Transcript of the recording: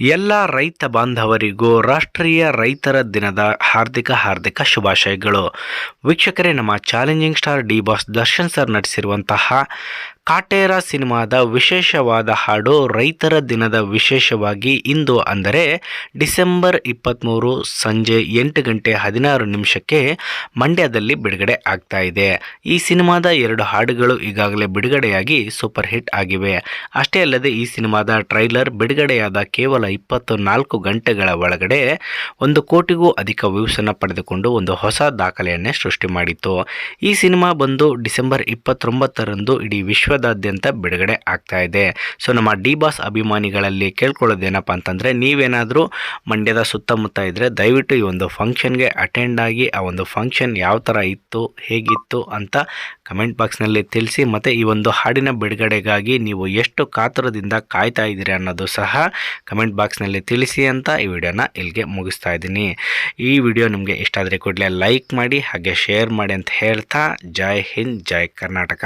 ಎಲ್ಲ ರೈತ ಬಾಂಧವರಿಗೂ ರಾಷ್ಟ್ರೀಯ ರೈತರ ದಿನದ ಹಾರ್ದಿಕ ಹಾರ್ದಿಕ ಶುಭಾಶಯಗಳು. ವೀಕ್ಷಕರೇ, ನಮ್ಮ challenging star D boss Darshan sir ನಟಿಸಿರುವಂತಹ Kaatera ಸಿನಿಮಾದ ವಿಶೇಷವಾದ ಹಾಡು ರೈತರ ದಿನದ ವಿಶೇಷವಾಗಿ ಇಂದು ಅಂದರೆ ಡಿಸೆಂಬರ್ ಇಪ್ಪತ್ತ್ಮೂರು ಸಂಜೆ ಎಂಟು ಗಂಟೆ ಹದಿನಾರು ನಿಮಿಷಕ್ಕೆ ಮಂಡ್ಯದಲ್ಲಿ ಬಿಡುಗಡೆ ಆಗ್ತಾ ಇದೆ. ಈ ಸಿನಿಮಾದ ಎರಡು ಹಾಡುಗಳು ಈಗಾಗಲೇ ಬಿಡುಗಡೆಯಾಗಿ ಸೂಪರ್ ಹಿಟ್ ಆಗಿವೆ. ಅಷ್ಟೇ ಅಲ್ಲದೆ ಈ ಸಿನಿಮಾದ ಟ್ರೈಲರ್ ಬಿಡುಗಡೆಯಾದ ಕೇವಲ ಇಪ್ಪತ್ತು ನಾಲ್ಕು ಗಂಟೆಗಳ ಒಳಗಡೆ ಒಂದು ಕೋಟಿಗೂ ಅಧಿಕ ವ್ಯೂಸನ್ನು ಪಡೆದುಕೊಂಡು ಒಂದು ಹೊಸ ದಾಖಲೆಯನ್ನೇ ಸೃಷ್ಟಿ ಮಾಡಿತ್ತು. ಈ ಸಿನಿಮಾ ಬಂದು ಡಿಸೆಂಬರ್ ಇಪ್ಪತ್ತೊಂಬತ್ತರಂದು ಇಡೀ ವಿಶ್ವದಾದ್ಯಂತ ಬಿಡುಗಡೆ ಆಗ್ತಾ ಇದೆ. ಸೊ ನಮ್ಮ ಡಿ ಬಾಸ್ ಅಭಿಮಾನಿಗಳಲ್ಲಿ ಕೇಳ್ಕೊಳ್ಳೋದೇನಪ್ಪ ಅಂತಂದರೆ, ನೀವೇನಾದರೂ ಮಂಡ್ಯದ ಸುತ್ತಮುತ್ತ ಇದ್ದರೆ ದಯವಿಟ್ಟು ಈ ಒಂದು ಫಂಕ್ಷನ್ಗೆ ಅಟೆಂಡ್ ಆಗಿ ಆ ಒಂದು ಫಂಕ್ಷನ್ ಯಾವ ಥರ ಇತ್ತು, ಹೇಗಿತ್ತು ಅಂತ ಕಮೆಂಟ್ ಬಾಕ್ಸ್ನಲ್ಲಿ ತಿಳಿಸಿ, ಮತ್ತು ಈ ಒಂದು ಹಾಡಿನ ಬಿಡುಗಡೆಗಾಗಿ ನೀವು ಎಷ್ಟು ಕಾತುರದಿಂದ ಕಾಯ್ತಾ ಇದ್ದೀರಿ ಅನ್ನೋದು ಸಹ ಕಮೆಂಟ್ ಬಾಕ್ಸ್ನಲ್ಲಿ ತಿಳಿಸಿ ಅಂತ ಈ ವಿಡಿಯೋನ ಇಲ್ಲಿಗೆ ಮುಗಿಸ್ತಾ ಇದ್ದೀನಿ. ಈ ವಿಡಿಯೋ ನಿಮಗೆ ಇಷ್ಟ ಆದರೆ ಕೂಡಲೇ ಲೈಕ್ ಮಾಡಿ, ಹಾಗೆ ಶೇರ್ ಮಾಡಿ ಅಂತ ಹೇಳ್ತಾ ಜೈ ಹಿಂದ್, ಜೈ ಕರ್ನಾಟಕ.